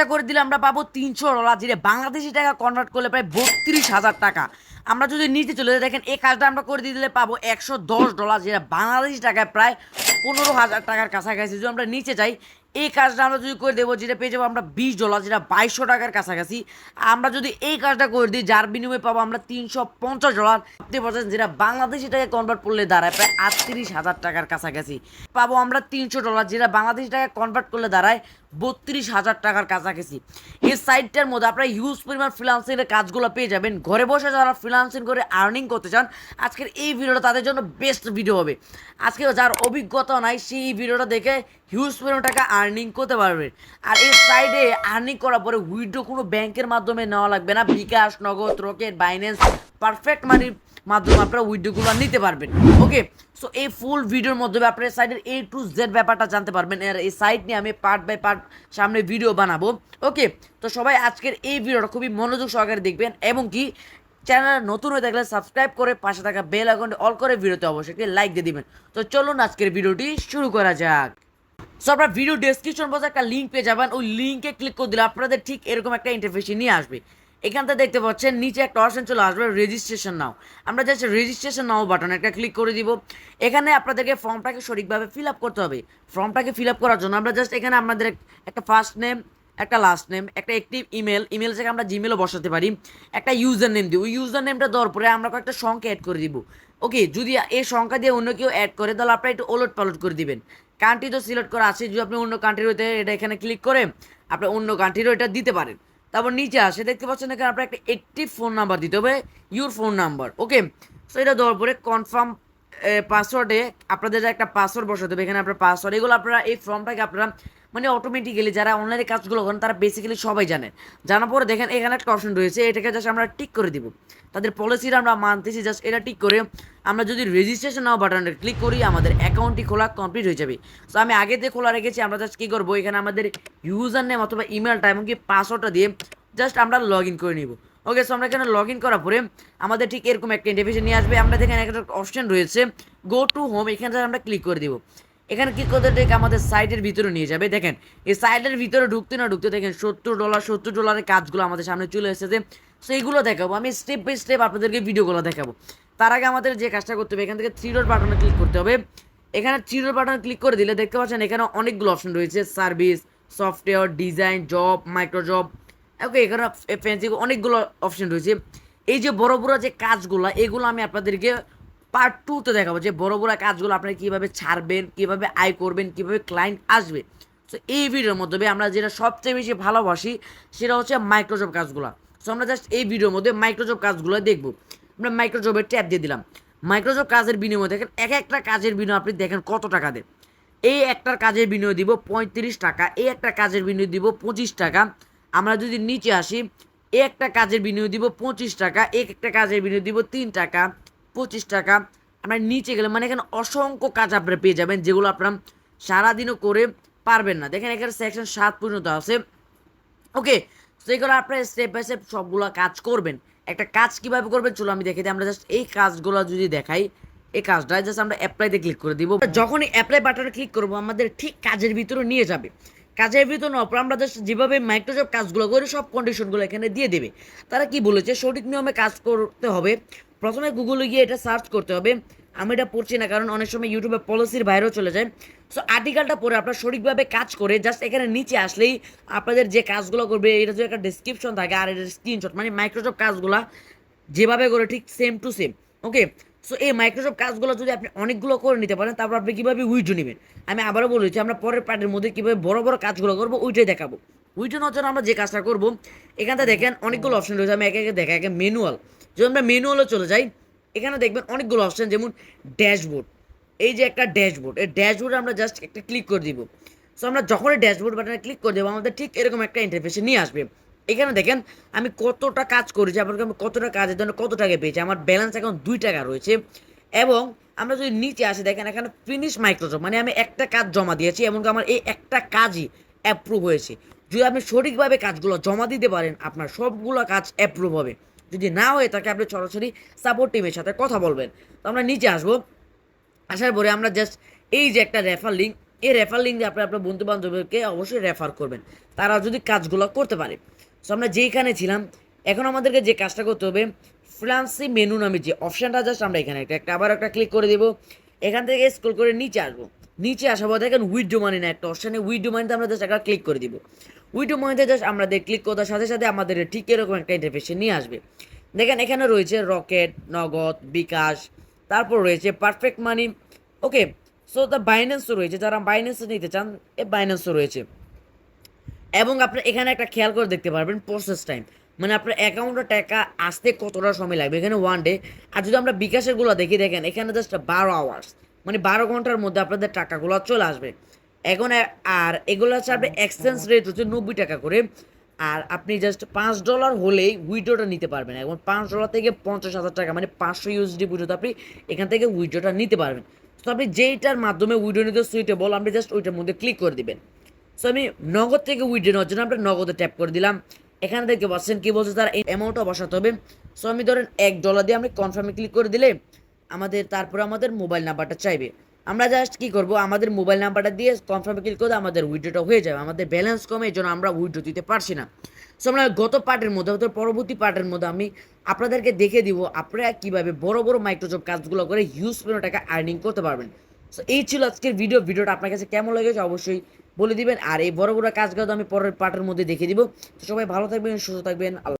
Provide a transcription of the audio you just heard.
কাজটা করে দিলে আমরা পাবো তিনশো ডলার, যেটা বাংলাদেশি টাকা কনভার্ট করলে প্রায় বত্রিশ হাজার টাকা। আমরা যদি নিচে চলে যাই, দেখেন এই কাজটা আমরা করে দিয়ে দিলে পাবো একশো দশ ডলার, যেটা বাংলাদেশি টাকায় প্রায় পনেরো হাজার টাকার কাছাকাছি। যদি আমরা নিচে যাই এই কাজটা আমরা যদি করে দেবো, যেটা পেয়ে যাব আমরা বিশ ডলার যেটা বাইশশো টাকার কাছাকাছি, আমরা যদি এই কাজটা করে দিই, যার বিনিময়ে পাবো আমরা তিনশো পঞ্চাশ ডলার ভাবতে পারছেন যেটা বাংলাদেশি টাকায় কনভার্ট করলে দাঁড়ায় প্রায় আটত্রিশ হাজার টাকার কাছাকাছি। পাবো আমরা তিনশো ডলার যেটা বাংলাদেশি টাকায় কনভার্ট করলে দাঁড়ায় বত্রিশ হাজার টাকার কাছাকাছি। এই সাইটটার মধ্যে আপনারা হিউজ পরিমাণ ফ্রিলান্সিংয়ের কাজগুলো পেয়ে যাবেন। ঘরে বসে যারা ফ্রিলান্সিং করে আর্নিং করতে চান, আজকের এই ভিডিওটা তাদের জন্য বেস্ট ভিডিও হবে। আজকে যার অভিজ্ঞতা নাই, সেই ভিডিওটা দেখে হিউজ পরিমাণ টাকা আর্নিং করতে পারবেন আর এই সাইডে আর্নিং করার পরে উইড্রো কোনো ব্যাংকের মাধ্যমে নেওয়া লাগবে না। বিকাশ, নগদ, রকেট বাইন্যান্স পারফেক্ট মানির মাধ্যমে আপনারা উইড্রোগুলো নিতে পারবেন। ওকে সো এই ফুল ভিডিওর মাধ্যমে আপনারা সাইডের এ টু জেড ব্যাপারটা জানতে পারবেন। আর এই সাইট নিয়ে আমি পার্ট বাই পার্ট সামনে ভিডিও বানাবো। ওকে তো সবাই আজকের এই ভিডিওটা খুবই মনোযোগ সহকারে দেখবেন। এবং কি চ্যানেল নতুন হয়ে থাকলে সাবস্ক্রাইব করে পাশে থাকা বেল আইকনটি অল করে ভিডিওতে অবশ্যই লাইক দিয়ে দিবেন। তো চলুন আজকের ভিডিওটি শুরু করা যাক। সো আপনার ভিডিও ডেসক্রিপশন বক্সে একটা লিঙ্ক পেয়ে যাবেন। ওই লিঙ্কে ক্লিক করে দিলে আপনাদের ঠিক এরকম একটা ইন্টারফেসে নিয়ে আসবে। এখান থেকে দেখতে পাচ্ছেন, নিচে একটা অপশন চলে আসবে রেজিস্ট্রেশন নাও আমরা জাস্ট রেজিস্ট্রেশন নাও বাটন একটা ক্লিক করে দিব। এখানে আপনাদেরকে ফর্মটাকে সঠিকভাবে ফিল আপ করতে হবে। ফর্মটাকে ফিল আপ করার জন্য আমরা জাস্ট এখানে এক- একটা ফার্স্ট নেম একটা লাস্ট নেম একটা একটিভ ইমেল ইমেল থেকে আমরা জিমেলও বসাতে পারি। একটা ইউজার নেম ওই ইউজার নেমটা দেওয়ার পরে আমরা কয়েকটা সংখ্যা অ্যাড করে দিব। ওকে যদি এই সংখ্যা দিয়ে অন্য কেউ অ্যাড করে, তাহলে আপনারা একটু ওলট পালট করে দিবেন। কান্ট্রি তো সিলেক্ট করা আছে, যদি আপনি অন্য কান্ট্রির হইতে এটা এখানে ক্লিক করে আপনি অন্য কান্ট্রিরও এটা দিতে পারেন। তারপর নিচে আসে, দেখতে পাচ্ছেন এখানে আপনার একটা একটিভ ফোন নাম্বার দিতে হবে your phone number okay so এটা দেওয়ার পরে কনফার্ম পাসওয়ার্ডে আপনাদের একটা পাসওয়ার্ড বসাতে হবে, এখানে আপনার পাসওয়ার্ড এগুলো আপনারা, এই ফর্মটাকে আপনারা মানে অটোমেটিক্যালি যারা অনলাইনে কাজগুলো করেন, তারা বেসিক্যালি সবাই জানেন জানার পরে দেখেন এখানে একটা অপশন রয়েছে, এটাকে জাস্ট আমরা টিক করে দিব। তাদের পলিসিটা আমরা মানতেছি জাস্ট এটা টিক করে আমরা যদি রেজিস্ট্রেশন নাও বাটনে ক্লিক করি, আমাদের অ্যাকাউন্টটি খোলা কমপ্লিট হয়ে যাবে। সো আমি আগে দিয়ে খোলা রেখেছি, আমরা জাস্ট কী করব? এখানে আমাদের ইউজার নেম অথবা ইমেলটা এমনকি পাসওয়ার্ডটা দিয়ে জাস্ট আমরা লগ ইন করে নিব। ওকে সো আমরা এখানে লগ ইন করার পরে আমাদের ঠিক এরকম একটা ইন্টারফেসে নিয়ে আসবে। আমরা দেখেন একটা অপশন রয়েছে গো টু হোম এখানে আমরা ক্লিক করে দিব। এখানে ক্লিক করতে ঠিক আমাদের সাইটের ভিতরে নিয়ে যাবে? দেখেন, এই সাইটের ভিতরে ঢুকতে না ঢুকতে দেখেন সত্তর ডলার, সত্তর ডলারের কাজগুলো আমাদের সামনে চলে এসেছে। সো এইগুলো দেখাবো। আমি স্টেপ বাই স্টেপ আপনাদেরকে ভিডিওগুলো দেখাবো। তার আগে আমাদের যে কাজটা করতে হবে, এখান থেকে থ্রি ডট বাটনে ক্লিক করতে হবে। এখানে থ্রি ডট বাটনে ক্লিক করে দিলে দেখতে পাচ্ছেন এখানে অনেকগুলো অপশন রয়েছে। Service software design job micro job okay এখানে ফ্যান্সি অনেকগুলো অপশন রয়েছে। এই যে বড় বড় যে কাজগুলো, এগুলো আমি আপনাদেরকে পার্ট টুতে দেখাবো যে বড় বড় কাজগুলো আপনারা কীভাবে ছাড়বেন, কীভাবে আয় করবেন, কীভাবে ক্লায়েন্ট আসবে। সো এই ভিডিওর মধ্যে আমরা যেটা সবচেয়ে বেশি ভালোবাসি সেটা হচ্ছে মাইক্রোজব কাজগুলো। সো আমরা জাস্ট এই ভিডিওর মধ্যে মাইক্রোজব কাজগুলো দেখব। আমরা মাইক্রোজবের ট্যাপ দিয়ে দিলাম। মাইক্রোজব কাজের বিনিময়ে দেখেন এক একটা কাজের বিনিময়ে আপনি দেখেন কত টাকা দেন। এই একটার কাজের বিনিময় দিব পঁয়ত্রিশ টাকা, এই একটা কাজের বিনিময় দিব পঁচিশ টাকা। আমরা যদি নিচে আসি একটা কাজের বিনিময় দিব পঁচিশ টাকা, এক একটা কাজের বিনিময় দিব তিন টাকা। পঁচিশ টাকা। আপনার নিচে গেলে মানে এখানে অসংখ্য কাজ আপনারা পেয়ে যাবেন, যেগুলো আপনারা সারাদিনও করে পারবেন না। দেখেন এখানে সেকশন সাত পর্যন্ত আছে। ওকে সেগুলো আপনারা স্টেপ বাই স্টেপ সবগুলো কাজ করবেন। একটা কাজ কীভাবে করবেন, চলো আমি দেখে দিই। আমরা জাস্ট এই কাজগুলো যদি দেখাই, এই কাজটা জাস্ট আমরা অ্যাপ্লাইতে ক্লিক করে দিব। যখনই অ্যাপ্লাই বাটনে ক্লিক করব, আমাদের ঠিক কাজের ভিতরে নিয়ে যাবে। কাজের ভিতরে নেওয়ার পর আমরা জাস্ট যেভাবে মাইক্রোসফট কাজগুলো করে সব কন্ডিশনগুলো এখানে দিয়ে দেবে। তারা কি বলেছে? সঠিক নিয়মে কাজ করতে হবে। প্রথমে গুগলে গিয়ে এটা সার্চ করতে হবে। আমি এটা পড়ছি না, কারণ অনেক সময় ইউটিউবে পলিসির বাইরেও চলে যায়। সো আর্টিকেলটা পড়ে আপনারা সঠিকভাবে কাজ করে জাস্ট এখানে নিচে আসলেই আপনাদের যে কাজগুলো করবে, এটা যদি একটা ডিসক্রিপশন থাকে, আর এটা স্ক্রিনশট মানে মাইক্রোসফট কাজগুলো যেভাবে করে ঠিক same to same okay so এই মাইক্রোসফট কাজগুলো যদি আপনি অনেকগুলো করে নিতে পারেন, তারপর আপনি কীভাবে উইডো নেবেন? আমি আবারও বলেছি আমরা পরের পার্টের মধ্যে কীভাবে বড় বড় কাজগুলো করব, ওইটাই দেখাবো। উইডো নেওয়ার জন্য আমরা যে কাজটা করব, এখানটা দেখেন অনেকগুলো অপশন রয়েছে, আমি একে একে দেখা একে ম্যানুয়াল যদি আমরা ম্যানুয়ালও চলে যাই, এখানে দেখবেন অনেকগুলো অপশন যেমন ড্যাশবোর্ড এই যে একটা ড্যাশবোর্ড এই ড্যাশবোর্ডে আমরা জাস্ট একটা ক্লিক করে দিব। সো আমরা যখনই ড্যাশবোর্ড বাটনে ক্লিক করে দেবো, আমাদের ঠিক এরকম একটা ইন্টারফেসে নিয়ে আসবে। এখানে দেখেন, আমি কতটা কাজ করেছি আপনাকে আমি কতটা কাজের জন্য কত টাকা পেয়েছি, আমার ব্যালেন্স এখন দুই টাকা রয়েছে। এবং আমরা যদি নিচে আসি, দেখেন এখানে ফিনিশ মাইক্রোসফট মানে আমি একটা কাজ জমা দিয়েছি, এমনকি আমার এই একটা কাজই অ্যাপ্রুভ হয়েছে। যদি আপনি সঠিকভাবে কাজগুলো জমা দিতে পারেন, আপনার সবগুলো কাজ অ্যাপ্রুভ হবে। যদি না হয়ে থাকে আপনি সরাসরি সাপোর্ট টিমের সাথে কথা বলবেন। তো আমরা নিচে আসব। আসার পরে আমরা জাস্ট এই যে একটা রেফার লিঙ্ক এই রেফার লিঙ্ক আপনি আপনার বন্ধু বান্ধবকে অবশ্যই রেফার করবেন। তারা যদি কাজগুলো করতে পারে। সো আমরা যেইখানে ছিলাম, এখন আমাদেরকে যে কাজটা করতে হবে ফ্রান্সি মেনু নামে যে অপশানটা জাস্ট আমরা এখানে একটা একটা আবার একটা ক্লিক করে দেবো। এখান থেকে স্ক্রল করে নিচে আসব। নিচে আসার পর দেখেন উইডো মানি না একটা অপশানে উইডো মানিতে আমরা জাস্ট একটা ক্লিক করে দিব। উইডো মানিতে জাস্ট আমাদের ক্লিক করার সাথে সাথে আমাদের ঠিক এরকম একটা ইন্টারফেসে নিয়ে আসবে। দেখেন, এখানে রয়েছে রকেট নগদ, বিকাশ, তারপর রয়েছে perfect money okay so the বাইন্যান্সও রয়েছে। যারা বাইন্যান্স নিতে চান এ বাইন্যান্সও রয়েছে। এবং আপনি এখানে একটা খেয়াল করে দেখতে পারবেন প্রসেস টাইম মানে আপনার অ্যাকাউন্টে টাকা আসতে কতটা সময় লাগবে? এখানে ওয়ান ডে আর যদি আমরা বিকাশেরগুলো দেখি, দেখেন, এখানে জাস্ট বারো আওয়ার্স মানে বারো ঘণ্টার মধ্যে আপনাদের টাকাগুলো চলে আসবে। এখন আর এগুলো আপনার এক্সচেঞ্জ রেট হচ্ছে নব্বই টাকা করে। আর আপনি জাস্ট পাঁচ ডলার হলেই উইড্রোটা নিতে পারবেন। এখন পাঁচ ডলার থেকে পঞ্চাশ হাজার টাকা মানে পাঁচশো ইউএসডি পর্যন্ত আপনি এখান থেকে উইড্রোটা নিতে পারবেন। তো আপনি যেইটার মাধ্যমে উইড্রো নিতে সুইটেবল আপনি জাস্ট ওইটার মধ্যে ক্লিক করে দিবেন। সো আমি নগদ থেকে উইড্রো নেওয়ার জন্য আমরা নগদে ট্যাপ করে দিলাম। এখানে দেখতে পাচ্ছেন কি বলছে তার অ্যামাউন্টটা বসাতে হবে। সো আমি ধরেন এক ডলার দিয়ে আমি কনফার্মে ক্লিক করে দিলে আমাদের তারপরে আমাদের মোবাইল নাম্বারটা চাইবে। আমরা জাস্ট কি করব? আমাদের মোবাইল নাম্বারটা দিয়ে কনফার্মে ক্লিক করে আমাদের উইড্রোটা হয়ে যাবে। আমাদের ব্যালেন্স কমে, এই জন্য আমরা উইড্রো দিতে পারছি না। সো আমরা গত পার্টের মধ্যে, অর্থাৎ পরবর্তী পার্টের মধ্যে আমি আপনাদেরকে দেখে দিব, আপনারা কীভাবে বড় বড় মাইক্রোজব কাজগুলো করে হিউজ পরিমাণ টাকা আর্নিং করতে পারবেন। সো এই ছিল আজকের ভিডিও ভিডিওটা আপনার কাছে কেমন লেগেছে অবশ্যই বলে দিবেন। আর এই বড় বড় কাজগুলো আমি পরের পার্টের মধ্যে দেখে দিব। তো সবাই ভালো থাকবেন, সুস্থ থাকবেন।